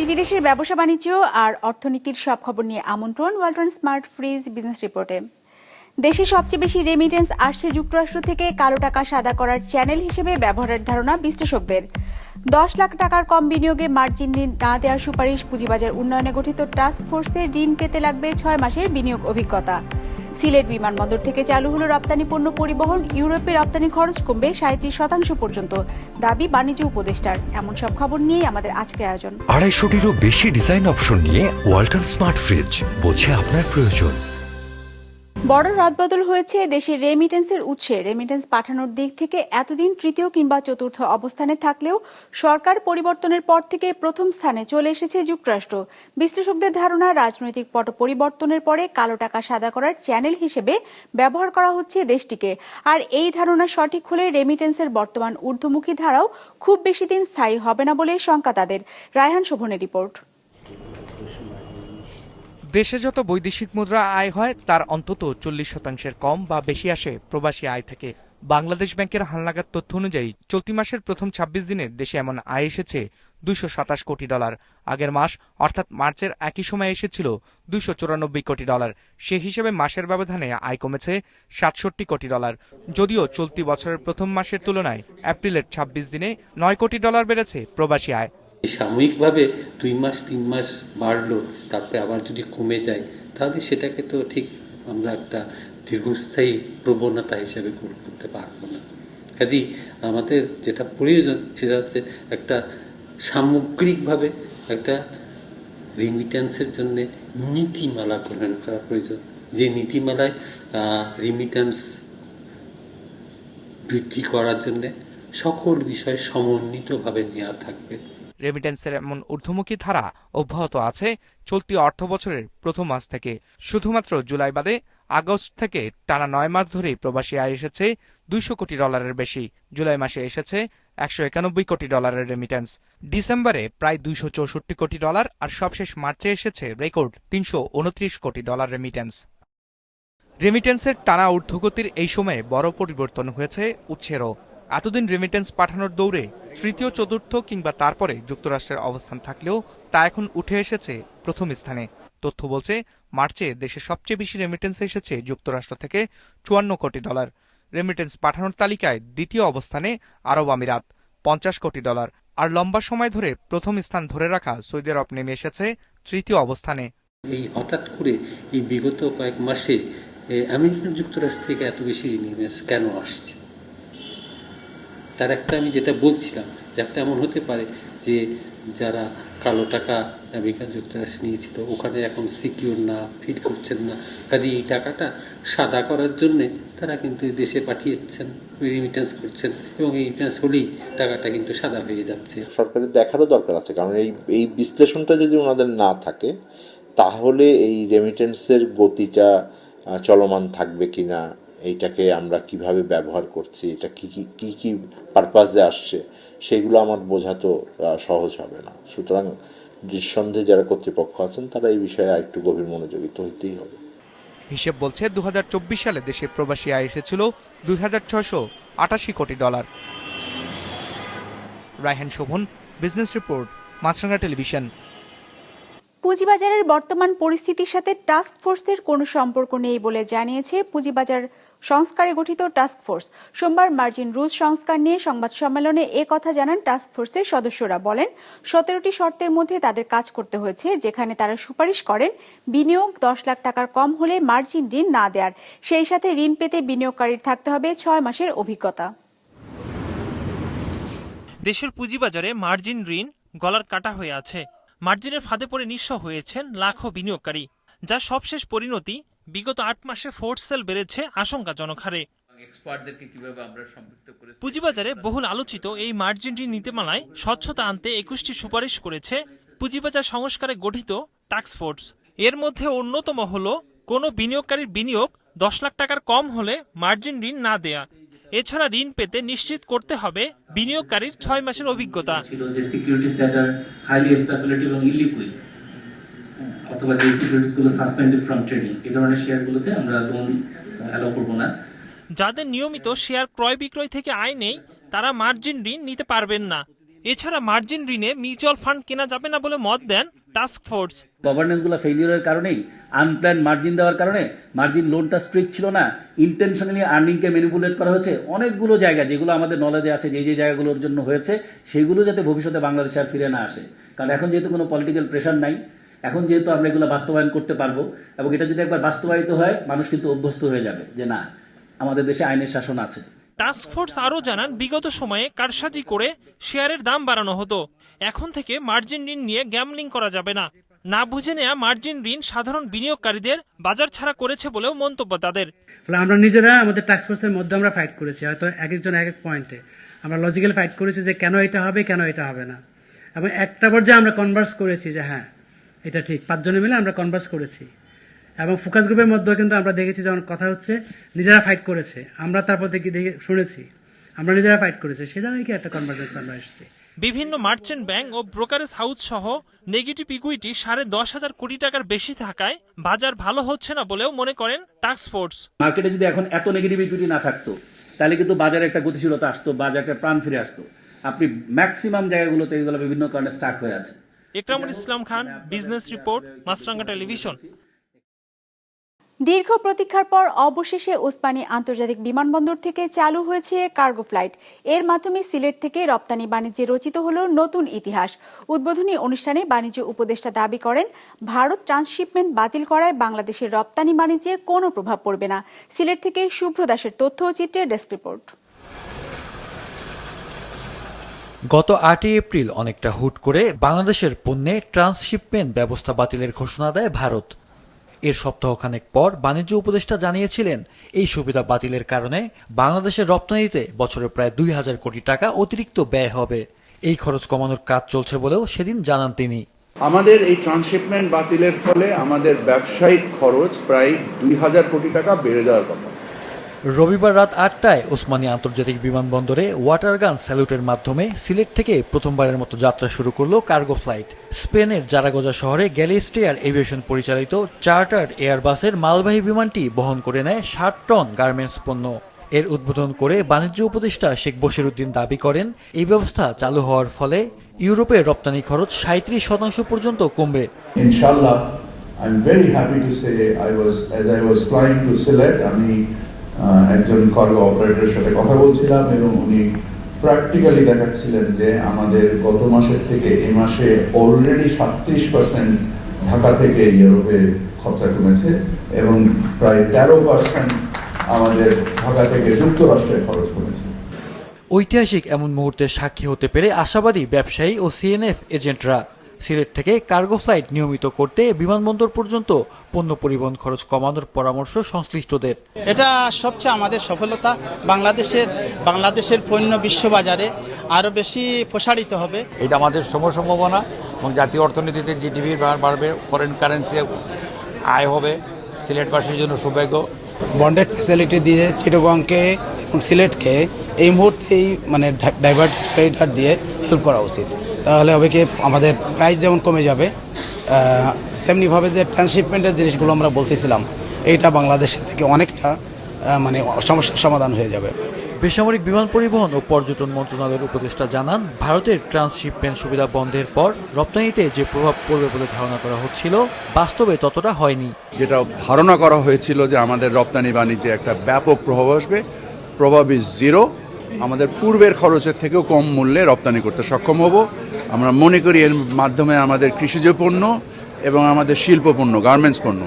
দেশ বিদেশের ব্যবসা বাণিজ্য আর অর্থনীতির সব খবর নিয়ে আমন্ত্রণ ওয়ালটন স্মার্ট ফ্রিজ বিজনেস রিপোর্টে। দেশে সবচেয়ে বেশি রেমিটেন্স আসছে যুক্তরাষ্ট্র থেকে কালো টাকা সাদা করার চ্যানেল হিসেবে ব্যবহারের ধারণা বিশ্লেষকদের। দশ লাখ টাকার কম বিনিয়োগে মার্জিন ঋণ না দেওয়ার সুপারিশ পুঁজিবাজার উন্নয়নে গঠিত টাস্ক ফোর্সের ঋণ পেতে লাগবে ছয় মাসের বিনিয়োগ অভিজ্ঞতা। সিলেট বিমানবন্দর থেকে চালু হলো রপ্তানি পণ্য পরিবহন। ইউরোপে রপ্তানি খরচ কমবে সাঁত্রিশ শতাংশ পর্যন্ত, দাবি বাণিজ্য উপদেষ্টার। এমন সব খবর নিয়েই আমাদের আজকের আয়োজন। আড়াইশোটিরও বেশি ডিজাইন অপশন নিয়ে ওয়াল্টার স্মার্ট ফ্রিজ, বোঝে আপনার প্রয়োজন। বড় রদবদল হয়েছে দেশের রেমিটেন্সের উৎসে। রেমিটেন্স পাঠানোর দিক থেকে এতদিন তৃতীয় কিংবা চতুর্থ অবস্থানে থাকলেও সরকার পরিবর্তনের পর থেকে প্রথম স্থানে চলে এসেছে যুক্তরাষ্ট্র। বিশ্লেষকদের ধারণা, রাজনৈতিক পট পরিবর্তনের পরে কালো টাকা সাদা করার চ্যানেল হিসেবে ব্যবহার করা হচ্ছে দেশটিকে। আর এই ধারণা সঠিক হলে রেমিটেন্সের বর্তমান ঊর্ধ্বমুখী ধারাও খুব বেশি দিন স্থায়ী হবে না বলে শঙ্কা তাদের। রায়হান শোভনের রিপোর্ট। দেশে যত বৈদেশিক মুদ্রা আয় হয়, তার অন্তত চল্লিশ শতাংশের কম বা বেশি আসে প্রবাসী আয় থেকে। বাংলাদেশ ব্যাংকের হালনাগাদ তথ্য অনুযায়ী, চলতি মাসের প্রথম ২৬ দিনে দেশে এমন আয় এসেছে দুইশো সাতাশ কোটি ডলার। আগের মাস, অর্থাৎ মার্চের একই সময় এসেছিল দুইশো চুরানব্বই কোটি ডলার। সে হিসেবে মাসের ব্যবধানে আয় কমেছে সাতষট্টি কোটি ডলার। যদিও চলতি বছরের প্রথম মাসের তুলনায় এপ্রিলের ২৬ দিনে নয় কোটি ডলার বেড়েছে প্রবাসী আয়। সাময়িকভাবে দুই মাস, তিন মাস বাড়লো, তারপরে আবার যদি কমে যায়, তাহলে সেটাকে তো ঠিক আমরা একটা দীর্ঘস্থায়ী প্রবণতা হিসেবে গ্রহণ করতে পারব না। কাজেই আমাদের যেটা প্রয়োজন, সেটা হচ্ছে একটা সামগ্রিকভাবে একটা রিমিটেন্সের জন্য নীতিমালা গ্রহণ করা প্রয়োজন। যে নীতিমালায় রিমিটেন্স বৃদ্ধি করার জন্যে সকল বিষয় সমন্বিতভাবে নেওয়া থাকবে। রেমিটেন্সের এমন ঊর্ধ্বমুখী ধারা অব্যাহত আছে চলতি অর্থ বছরের প্রথম মাস থেকে। শুধুমাত্র জুলাই বাদে আগস্ট থেকে টানা নয় মাস ধরেই প্রবাসী আয় এসেছে দুইশো কোটি ডলারের বেশি। জুলাই মাসে এসেছে একশো একানব্বই কোটি ডলারের রেমিটেন্স ডিসেম্বরে প্রায় দুইশো চৌষট্টি কোটি ডলার আর সবশেষ মার্চে এসেছে রেকর্ড তিনশো উনত্রিশ কোটি ডলার রেমিটেন্স রেমিটেন্সের টানা ঊর্ধ্বগতির এই সময়ে বড় পরিবর্তন হয়েছে উৎসেরও। এতদিন রেমিটেন্স পাঠানোর দৌড়ে তৃতীয়, চতুর্থ কিংবা তারপরে যুক্তরাষ্ট্রের অবস্থান থাকলেও তা এখন উঠে এসেছে প্রথম স্থানে। তথ্য বলছে, মার্চে দেশে সবচেয়ে বেশি রেমিটেন্স এসেছে যুক্তরাষ্ট্র থেকে চুয়ান্ন কোটি ডলার। রেমিটেন্স পাঠানোর তালিকায় দ্বিতীয় অবস্থানে আরব আমিরাত, পঞ্চাশ কোটি ডলার। আর লম্বা সময় ধরে প্রথম স্থান ধরে রাখা সৌদি আরব নেমে এসেছে তৃতীয় অবস্থানে। এই হঠাৎ করে এই বিগত কয়েক মাসে আমেরিকান যুক্তরাষ্ট্র থেকে এত বেশি রিমিটেন্স কেন আসছে? তার একটা আমি যেটা বলছিলাম, যে একটা এমন হতে পারে যে যারা কালো টাকা আমেরিকান যুক্তরাষ্ট্র নিয়েছিল ওখানে এখন সিকিউর না ফিল করছেন না। কাজে এই টাকাটা সাদা করার জন্যে তারা কিন্তু দেশে পাঠিয়েছেন রিমিটেন্স করছেন এবং এই রিমিটেন্স হলেই টাকাটা কিন্তু সাদা হয়ে যাচ্ছে। সরকারের দেখারও দরকার আছে, কারণ এই এই বিশ্লেষণটা যদি ওনাদের না থাকে, তাহলে এই রেমিটেন্সের গতিটা চলমান থাকবে কিনা এইটাকে আমরা কীভাবে ব্যবহার করছি এটা কি কি কি কি পারপাসে আসছে সেগুলো আমার বোঝা তো সহজ হবে না। সুতরাং নিঃসন্দেহে যারা কর্তৃপক্ষ আছেন তারা এই বিষয়ে আরেকটু গভীর মনোযোগিত হইতেই হবে। হিসেব বলছে দু হাজার চব্বিশ সালে দেশে প্রবাসী আয় এসেছিল দুই আটাশি কোটি dollar. Raihan Shovon business report Maasranga television. পুঁজিবাজারের বর্তমান পরিস্থিতির সাথে টাস্ক ফোর্সের কোনো সম্পর্ক নেই বলে জানিয়েছে পুঁজিবাজার সংস্কারে গঠিত টাস্ক ফোর্স সোমবার মার্জিন রুলস সংস্কার নিয়ে সংবাদ সম্মেলনে এ কথা জানান টাস্ক ফোর্সের সদস্যরা। বলেন, সতেরোটি শর্তের মধ্যে তাদের কাজ করতে হয়েছে, যেখানে তারা সুপারিশ করেন বিনিয়োগ দশ লাখ টাকার কম হলে মার্জিন ঋণ না দেওয়ার। সেই সাথে ঋণ পেতে বিনিয়োগকারীর থাকতে হবে ছয় মাসের অভিজ্ঞতা। দেশের পুঁজিবাজারে মার্জিন ঋণ গলার কাটা হয়ে আছে। মার্জিনের ফাঁদে পড়ে নিঃস্ব হয়েছেন লাখো বিনিয়োগকারী, যার সবশেষ পরিণতি বিগত আট মাসে ফোর্ট সেল বেড়েছে আশঙ্কাজনক হারে। পুঁজিবাজারে বহুল আলোচিত এই মার্জিনটি নীতিমালায় স্বচ্ছতা আনতে একুশটি সুপারিশ করেছে পুঁজিবাজার সংস্কারে গঠিত টাস্ক ফোর্স। এর মধ্যে অন্যতম হল কোনো বিনিয়োগকারীর বিনিয়োগ দশ লাখ টাকার কম হলে মার্জিন ঋণ না দেয়া। এছাড়া ঋণ পেতে নিশ্চিত করতে হবে বিনিয়োগকারীর ছয় মাসের অভিজ্ঞতা। অথবা যে সিকিউরিটিজগুলো সাসপেন্ডেড ফ্রম ট্রেডিং এই ধরনের শেয়ার গুলোতে আমরা লোন অ্যালাউ করব না। যাদের নিয়মিত শেয়ার ক্রয় বিক্রয় থেকে আয় নেই তারা মার্জিন ঋণ নিতে পারবেন না। এছাড়া মার্জিন ঋণে মিউচুয়াল ফান্ড কেনা যাবে না বলে মত দেন টাস্ক ফোর্স গভর্নেন্সগুলো ফেলিওরের কারণেই আনপ্ল্যান মার্জিন দেওয়ার কারণে মার্জিন লোনটা স্ট্রিক্ট ছিল না। ইন্টেনশনালি আর্নিংকে ম্যানিপুলেট করা হয়েছে অনেকগুলো জায়গা যেগুলো আমাদের নলেজে আছে যে যে জায়গাগুলোর জন্য হয়েছে সেগুলো যাতে ভবিষ্যতে বাংলাদেশে আর ফিরে না আসে। কারণ এখন যেহেতু কোনো পলিটিক্যাল প্রেশার নাই এখন যেহেতু আমরা এগুলো বাস্তবায়ন করতে পারব এবং এটা যদি একবার বাস্তবায়িত হয় মানুষ কিন্তু অভ্যস্ত হয়ে যাবে যে না আমাদের দেশে আইনের শাসন আছে। টাস্ক ফোর্স আরও জানান বিগত সময়ে কারসাজি করে শেয়ারের দাম বাড়ানো হতো। এখন থেকে মার্জিন ঋণ নিয়ে গ্যামলিং করা যাবে না। না বুঝে নেওয়া মার্জিন ঋণ সাধারণ বিনিয়োগকারীদের বাজার ছাড়া করেছে বলেও মন্তব্য তাদের। ফলে আমরা নিজেরা আমাদের টাস্ক ফোর্সের মধ্যে আমরা ফাইট করেছি হয়তো এক একজন এক এক পয়েন্টে আমরা লজিক্যাল ফাইট করেছি যে কেন এটা হবে কেন এটা হবে না। এবং একটা পর্যায়ে আমরা কনভার্স করেছি যে হ্যাঁ এটা ঠিক পাঁচজনে মিলে আমরা কনভার্স করেছি। এবং ফোকাস গ্রুপের মধ্যেও কিন্তু আমরা দেখেছি যখন কথা হচ্ছে নিজেরা ফাইট করেছে। আমরা তারপর থেকে দেখে শুনেছি আমরা নিজেরা ফাইট করেছি। সে জায়গায় কি একটা কনভার্সেন্স আমরা এসেছি। বিভিন্ন মার্চেন্ট ব্যাংক ও ব্রোকারেজ হাউস সহ নেগেটিভ ইকুইটি সাড়ে দশ হাজার কোটি টাকার বেশি থাকায় বাজার ভালো হচ্ছে না বলেও মনে করেন টাস্ক ফোর্স মার্কেটে যদি এখন এত নেগেটিভ ইকুইটি না থাকতো তাহলে কিন্তু বাজারে একটা গতিশীলতা আসতো বাজারে একটা প্রাণ ফিরে আসতো। আপনি ম্যাক্সিমাম জায়গাগুলোতে এগুলো বিভিন্ন কারণে স্টাক হয়ে আছে Islam Khan, business report, Maasranga television. দীর্ঘ প্রতীক্ষার পর অবশেষে ওসমানী আন্তর্জাতিক বিমানবন্দর থেকে চালু হয়েছে কার্গো ফ্লাইট। এর মাধ্যমে সিলেট থেকে রপ্তানি বাণিজ্যে রচিত হল নতুন ইতিহাস। উদ্বোধনী অনুষ্ঠানে বাণিজ্য উপদেষ্টা দাবি করেন, ভারত ট্রান্সশিপমেন্ট বাতিল করায় বাংলাদেশের রপ্তানি বাণিজ্যে কোনো প্রভাব পড়বে না। সিলেট থেকে শুভ্র দাসের তথ্য ও চিত্রের ডেস্ক রিপোর্ট। গত আটই এপ্রিল অনেকটা হুট করে বাংলাদেশের পণ্যে ট্রান্সশিপমেন্ট ব্যবস্থা বাতিলের ঘোষণা দেয় ভারত। এর সপ্তাহখানেক পর বাণিজ্য উপদেষ্টা জানিয়েছিলেন, এই সুবিধা বাতিলের কারণে বাংলাদেশের রপ্তানিতে বছরে প্রায় দুই হাজার কোটি টাকা অতিরিক্ত ব্যয় হবে। এই খরচ কমানোর কাজ চলছে বলেও সেদিন জানান তিনি। আমাদের এই ট্রান্সশিপমেন্ট বাতিলের ফলে আমাদের ব্যবসায়িক খরচ প্রায় দুই হাজার কোটি টাকা বেড়ে যাওয়ার কথা। রবিবার রাত আটটায় ওসমানী আন্তর্জাতিক বিমানবন্দরে ওয়াটার গান স্যালুটের মাধ্যমে সিলেট থেকে প্রথমবারের মতো যাত্রা শুরু করল কার্গো ফ্লাইট। স্পেনের জারাগোজা শহরে গ্যালিস্টেয়ার এভিয়েশন পরিচালিত চার্টার্ড এয়ারবাসের মালবাহী বিমানটি বহন করে নেয় ষাট টন গার্মেন্টস পণ্য। এর উদ্বোধন করে বাণিজ্য উপদেষ্টা শেখ বশিরুদ্দিন দাবি করেন, এই ব্যবস্থা চালু হওয়ার ফলে ইউরোপে রপ্তানি খরচ সাঁত্রিশ শতাংশ পর্যন্ত কমবে। ইনশাল্লাহ am very happy to say I was as I was flying to Sylhet আমি একজন কার্গো অপারেটরের সাথে কথা বলছিলাম এবং উনি প্র্যাকটিক্যালি দেখাচ্ছিলেন যে আমাদের গত মাসের থেকে এই মাসে অলরেডি সাতত্রিশ পার্সেন্ট ঢাকা থেকে ইউরোপে খরচা কমেছে এবং প্রায় তেরো পার্সেন্ট আমাদের ঢাকা থেকে যুক্তরাষ্ট্রে খরচ কমেছে। ঐতিহাসিক এমন মুহূর্তের সাক্ষী হতে পেরে আশাবাদী ব্যবসায়ী ও সিএনএফ এজেন্টরা সিলেট থেকে কার্গো ফ্লাইট নিয়মিত করতে বিমানবন্দর পর্যন্ত পণ্য পরিবহন খরচ কমানোর পরামর্শ সংশ্লিষ্টদের। এটা সবচেয়ে আমাদের সফলতা। বাংলাদেশের বাংলাদেশের পণ্য বিশ্ববাজারে আরও বেশি প্রসারিত হবে। এটা আমাদের সম সম্ভাবনা এবং জাতীয় অর্থনীতিতে জিডিপি বাড়বে ফরেন কারেন্সি আয় হবে সিলেটবাসীর জন্য সৌভাগ্য। বন্ডেড ফ্যাসিলিটি দিয়ে চিটগংকে এবং সিলেটকে এই মুহূর্তেই মানে ডাইভার্ট ফ্রেটার দিয়ে হেল্প করা উচিত। তাহলে হবে কি আমাদের প্রাইস যেমন কমে যাবে তেমনিভাবে যে ট্রান্সশিপমেন্টের জিনিসগুলো আমরা বলতেছিলাম এইটা বাংলাদেশের থেকে অনেকটা মানে সমস্যার সমাধান হয়ে যাবে। বেসামরিক বিমান পরিবহন ও পর্যটন মন্ত্রণালয়ের উপদেষ্টা জানান ভারতের ট্রান্সশিপমেন্ট সুবিধা বন্ধের পর রপ্তানিতে যে প্রভাব পড়বে বলে ধারণা করা হচ্ছিল বাস্তবে ততটা হয়নি। যেটা ধারণা করা হয়েছিল যে আমাদের রপ্তানি বাণিজ্যে একটা ব্যাপক প্রভাব আসবে প্রভাব ইজ জিরো আমাদের পূর্বের খরচের থেকেও কম মূল্যে রপ্তানি করতে সক্ষম হব। আমরা মনে করি এর মাধ্যমে আমাদের কৃষিজ পণ্য এবং আমাদের শিল্প পণ্য গার্মেন্টস পণ্য,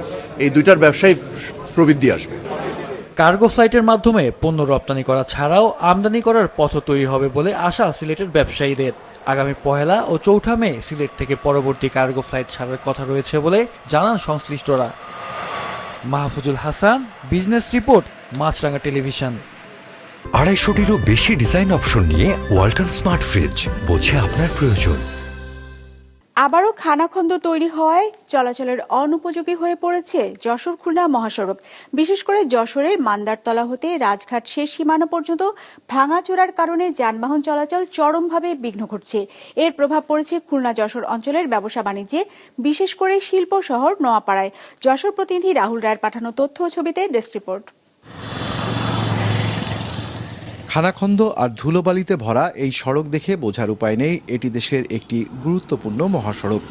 এই দুইটার ব্যবসায়িক প্রবৃদ্ধি আসবে। কার্গো ফ্লাইটের মাধ্যমে পণ্য রপ্তানি করা ছাড়াও আমদানি করার পথ তৈরি হবে বলে আশা সিলেটের ব্যবসায়ীদের। আগামী পহেলা ও চৌঠা মে সিলেট থেকে পরবর্তী কার্গো ফ্লাইট ছাড়ার কথা রয়েছে বলে জানান সংশ্লিষ্টরা। Mahfuzul Hasan, business report Maasranga television. আড়াইশোটিরও বেশি ডিজাইন অপশন নিয়ে ওয়াল্টন স্মার্ট ফ্রিজ বোঝে আপনার প্রয়োজন। আবারও খানাখন্দ তৈরি হওয়ায় চলাচলের অনুপযোগী হয়ে পড়েছে যশোর খুলনা মহাসড়ক। বিশেষ করে যশোরের মান্দারতলা হতে রাজঘাট শেষ সীমানা পর্যন্ত ভাঙাচোরার কারণে যানবাহন চলাচল চরমভাবে বিঘ্ন ঘটছে। এর প্রভাব পড়েছে খুলনা যশোর অঞ্চলের ব্যবসা বাণিজ্যে, বিশেষ করে শিল্প শহর নোয়াপাড়ায়। যশোর প্রতিনিধি রাহুল রায়ের পাঠানো তথ্য ছবিতে ডেস্ক রিপোর্ট। খানাখন্দ আর ধুলোবালিতে ভরা এই সড়ক দেখে বোঝার উপায় নেই। এটি দেশের একটি গুরুত্বপূর্ণ মহাসড়ক।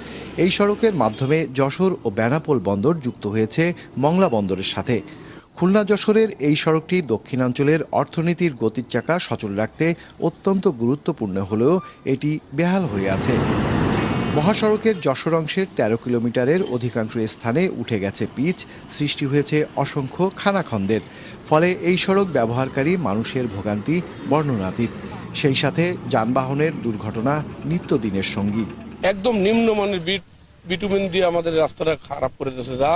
এই সড়কের মাধ্যমে যশোর ও বেনাপোল বন্দর যুক্ত হয়েছে মংলা বন্দরের সাথে। খুলনা যশোরের এই সড়কটি দক্ষিণাঞ্চলের অর্থনীতির গতির চাকা সচল রাখতে অত্যন্ত গুরুত্বপূর্ণ হলেও এটি বেহাল হয়ে আছে। মহাসড়কের যশোর অংশের তেরো কিলোমিটারের অধিকাংশ স্থানে উঠে গেছে পিচ সৃষ্টি হয়েছে অসংখ্য খানাখন্দের। ফলে এই সড়ক ব্যবহারকারী মানুষের ভোগান্তি বর্ণনাতীত। সেই সাথে যানবাহনের দুর্ঘটনা নিত্যদিনের সঙ্গী। একদম নিম্নমানের বিটুমিন দিয়ে আমাদের রাস্তাটা খারাপ করে দিয়েছে। যা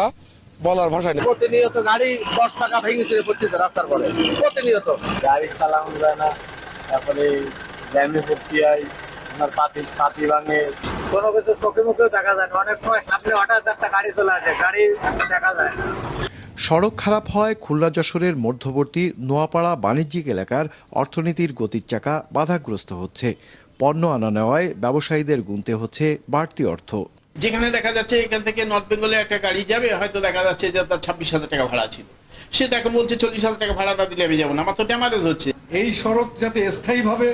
বলার ভাষায় নেই প্রতিনিয়ত গাড়ি দশ টাকা ভেঙে ছিঁড়ে পড়তেছে রাস্তার পরে। প্রতিনিয়ত। গাড়ি চালানো যায় না। তারপরে জ্যামে ভর্তি হয়। আপনার পাতি পাতি ভাঙে। কোনো কিছু চোখে মুখেও দেখা যায় না। অনেক সময় সামনে হঠাৎ একটা গাড়ি চলে আসে গাড়ি দেখা যায়। সড়ক খারাপ হয় খুলনা যশোরের মধ্যবর্তী নোয়াপাড়া বাণিজ্যিক এলাকার অর্থনীতির গতির চাকা বাধাগ্রস্ত হচ্ছে। পণ্য আনা নেওয়ায় ব্যবসায়ীদের গুনতে হচ্ছে বাড়তি অর্থ। যেখানে দেখা যাচ্ছে এখান থেকে নর্থ বেঙ্গলে একটা গাড়ি যাবে হয়তো দেখা যাচ্ছে যে তার ছাব্বিশ হাজার টাকা ভাড়া ছিল। সে এখন বলছে চল্লিশ হাজার টাকা ভাড়া না দিলে আমি যাব না। আমার তো ড্যামারেজ হচ্ছে। এই সড়ক যাতে স্থায়ীভাবে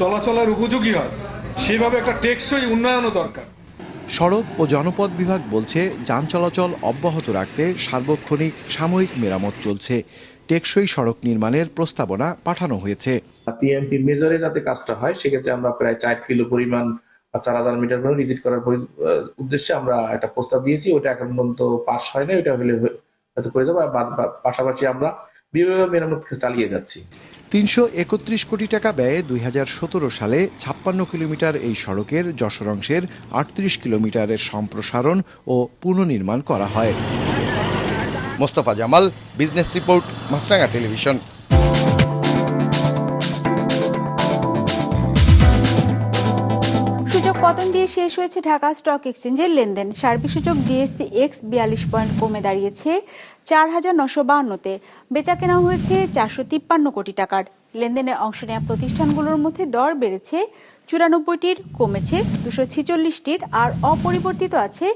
চলাচলের উপযোগী হয় সেভাবে একটা টেকসই উন্নয়নও দরকার। সড়ক ও জনপথ বিভাগ বলছে যান চলাচল অব্যাহত রাখতে সার্বক্ষণিক সাময়িক মেরামত চলছে। টেকসই সড়ক নির্মাণের প্রস্তাবনা পাঠানো হয়েছে। পিএমপি মেজরে যাতে কাজটা হয় সেক্ষেত্রে আমরা প্রায় চার কিলো পরিমাণ বা চার হাজার মিটার পরিমাণ ভিজিট করার পরি- উদ্দেশ্যে আমরা একটা প্রস্তাব দিয়েছি। ওটা এখন পর্যন্ত পাস হয় না ওটা হলে হয়ে- হয়তো করে যাব। আর বাদ- বা- পাশাপাশি আমরা বিভিন্ন মেরামত চালিয়ে যাচ্ছি। তিনশো একত্রিশ কোটি টাকা ব্যয়ে দুই হাজার সতেরো সালে ছাপ্পান্ন কিলোমিটার এই সড়কের যশোর অংশের আটত্রিশ কিলোমিটারের সম্প্রসারণ ও পুনর্নির্মাণ করা হয়। Mostafa Jamal, business report Maasranga television. পতন দিয়ে শেষ হয়েছে ঢাকা স্টক এক্সচেঞ্জের লেনদেন। সার্বিক সূচক ডিএসসি এক্স বিয়াল্লিশ পয়েন্ট কমে দাঁড়িয়েছে চার হাজার নশো বাউন্নতে। বেচা কেনা হয়েছে চারশো তিপ্পান্ন কোটি টাকার। লেনদেনে অংশ নেওয়া প্রতিষ্ঠানগুলোর মধ্যে দর বেড়েছে চুরানব্বইটির, কমেছে দুশো ছিচল্লিশটির আর অপরিবর্তিত আছে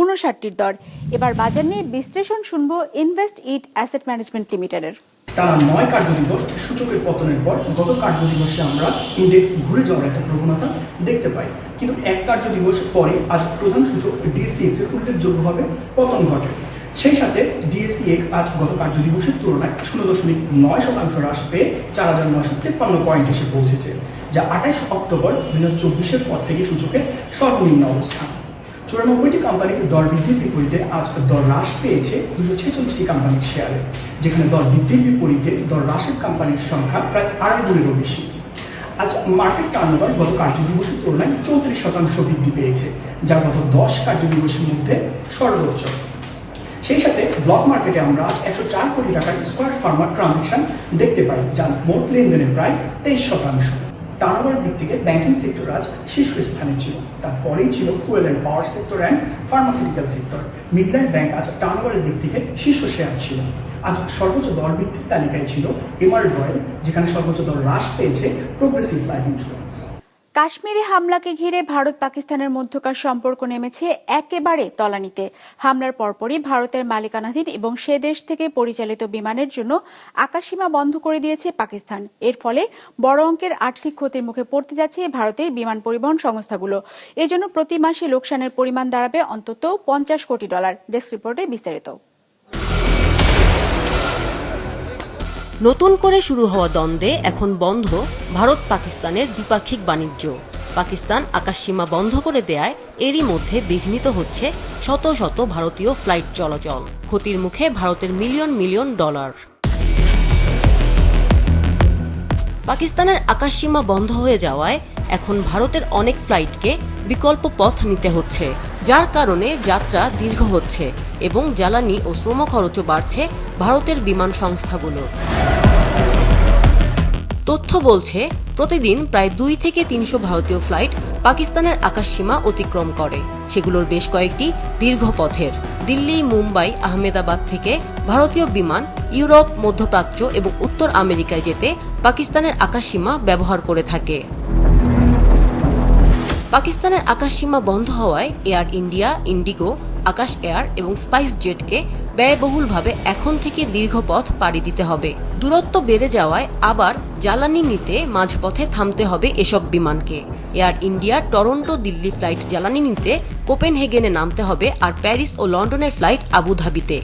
উনষাটটির দর। এবার বাজার নিয়ে বিশ্লেষণ শুনব ইনভেস্ট ইট অ্যাসেট ম্যানেজমেন্ট লিমিটেডের। টানা নয় কার্যদিবস সূচকের পতনের পর গত কার্যদিবসে আমরা ইন্ডেক্স ঘুরে যাওয়ার একটা প্রবণতা দেখতে পাই। কিন্তু এক কার্যদিবস পরে আজ প্রধান সূচক ডিএসিএক্স এর উল্লেখযোগ্যভাবে পতন ঘটে। সেই সাথে ডিএসসিএক্স আজ গত কার্যদিবসের তুলনায় শূন্য দশমিক নয় শতাংশ হ্রাস পেয়ে চার হাজার নয়শো তেপ্পান্ন পয়েন্ট এসে পৌঁছেছে, যা আঠাইশ অক্টোবর দুই হাজার চব্বিশের পর থেকে সূচকের সর্বনিম্ন অবস্থান। চুরানব্বইটি কোম্পানির দর বৃদ্ধির বিপরীতে আজ দর হ্রাস পেয়েছে দুশো ছেচল্লিশটি কোম্পানির শেয়ারে যেখানে দর বৃদ্ধির বিপরীতে দর হ্রাসের কোম্পানির সংখ্যা প্রায় আড়াই গুণেরও বেশি। আজ মার্কেট টার্নওভার গত কার্যদিবসের তুলনায় চৌত্রিশ শতাংশ বৃদ্ধি পেয়েছে, যা গত দশ কার্যদিবসের মধ্যে সর্বোচ্চ। সেই সাথে ব্লক মার্কেটে আমরা আজ একশো চার কোটি টাকার স্কোয়ার ফার্মার ট্রানজেকশন দেখতে পাই, যা মোট লেনদেনের প্রায় তেইশ শতাংশ। টার্নওভারের দিক থেকে ব্যাংকিং সেক্টর আজ শীর্ষস্থানে ছিল। তারপরেই ছিল fuel and power sector and pharmaceutical sector Midland bank আজ টার্নওভারের দিক থেকে শীর্ষ শেয়ার ছিল। আজ সর্বোচ্চ দর ভিত্তির তালিকায় ছিল এমআর রয়েল যেখানে সর্বোচ্চ দর হ্রাস পেয়েছে প্রোগ্রেসিভ লাইফ ইন্স্যুরেন্স কাশ্মীরে হামলাকে ঘিরে ভারত পাকিস্তানের মধ্যকার সম্পর্ক নেমেছে একেবারে তলানিতে। হামলার পরপরই ভারতের মালিকানাধীন এবং সে দেশ থেকে পরিচালিত বিমানের জন্য আকাশসীমা বন্ধ করে দিয়েছে পাকিস্তান। এর ফলে বড় অঙ্কের আর্থিক ক্ষতির মুখে পড়তে যাচ্ছে ভারতের বিমান পরিবহন সংস্থাগুলো। এজন্য প্রতি মাসে লোকসানের পরিমাণ দাঁড়াবে অন্তত পঞ্চাশ কোটি ডলার। ডেস্ক রিপোর্টে বিস্তারিত। নতুন করে শুরু হওয়া দ্বন্দ্বে এখন বন্ধ ভারত পাকিস্তানের দ্বিপাক্ষিক বাণিজ্য। পাকিস্তান আকাশসীমা বন্ধ করে দেয়ায় এরই মধ্যে বিঘ্নিত হচ্ছে শত শত ভারতীয় ফ্লাইট চলাচল। ক্ষতির মুখে ভারতের মিলিয়ন মিলিয়ন ডলার। পাকিস্তানের আকাশসীমা বন্ধ হয়ে যাওয়ায় এখন ভারতের অনেক ফ্লাইটকে বিকল্প পথ নিতে হচ্ছে, যার কারণে যাত্রা দীর্ঘ হচ্ছে এবং জ্বালানি ও শ্রম খরচও বাড়ছে ভারতের বিমান সংস্থাগুলো। তথ্য বলছে, প্রতিদিন প্রায় দুই থেকে তিনশো ভারতীয় ফ্লাইট পাকিস্তানের আকাশসীমা অতিক্রম করে। সেগুলোর বেশ কয়েকটি দীর্ঘ পথের, দিল্লি, মুম্বাই, আহমেদাবাদ থেকে ভারতীয় বিমান, ইউরোপ, মধ্যপ্রাচ্য এবং উত্তর আমেরিকায় যেতে পাকিস্তানের আকাশসীমা ব্যবহার করে থাকে। পাকিস্তানের আকাশসীমা বন্ধ হওয়ায় Air India, IndiGo, Akasa Air এবং স্পাইস জেটকে ব্যয়বহুলভাবে এখন থেকে দীর্ঘ পথ পাড়ি দিতে হবে। দূরত্ব বেড়ে যাওয়ায় আবার জ্বালানি নিতে মাঝপথে থামতে হবে এসব বিমানকে। Air India Toronto Delhi flight জ্বালানি নিতে কোপেনহেগেনে নামতে হবে আর প্যারিস ও লন্ডনের ফ্লাইট আবুধাবিতে।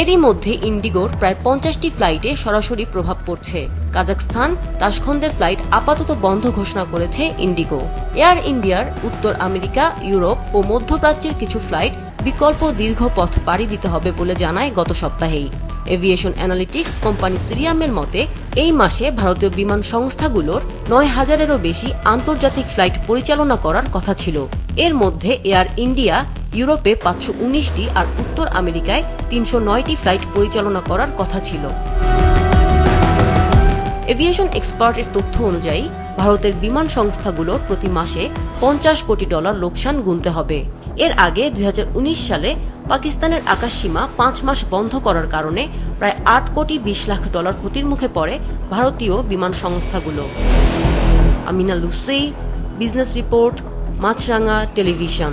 এরই মধ্যে ইন্ডিগোর প্রায় পঞ্চাশটি ফ্লাইটে সরাসরি প্রভাব পড়ছে। কাজাকস্তান তাসখন্দের ফ্লাইট আপাতত বন্ধ ঘোষণা করেছে ইন্ডিগো। এয়ার ইন্ডিয়ার উত্তর আমেরিকা, ইউরোপ ও মধ্যপ্রাচ্যের কিছু ফ্লাইট বিকল্প দীর্ঘ পথ পাড়ি দিতে হবে বলে জানায় গত সপ্তাহেই। এভিয়েশন অ্যানালিটিক্স কোম্পানি সিরিয়ামের মতে, এই মাসে ভারতীয় বিমান সংস্থাগুলোর নয় হাজারেরও বেশি আন্তর্জাতিক ফ্লাইট পরিচালনা করার কথা ছিল। এর মধ্যে এয়ার ইন্ডিয়া, ইউরোপে পাঁচশো উনিশটি আর উত্তর আমেরিকায় তিনশো নয়টি ফ্লাইট পরিচালনা করার কথা ছিল। এভিয়েশন এক্সপার্টের তথ্য অনুযায়ী, ভারতের বিমান সংস্থাগুলোর প্রতি মাসে পঞ্চাশ কোটি ডলার লোকসান গুনতে হবে। এর আগে দু হাজার উনিশ সালে পাকিস্তানের আকাশসীমা পাঁচ মাস বন্ধ করার কারণে প্রায় আট কোটি বিশ লাখ ডলার ক্ষতির মুখে পড়ে ভারতীয় বিমান সংস্থাগুলো। Amina Lucy, business report, Maasranga television.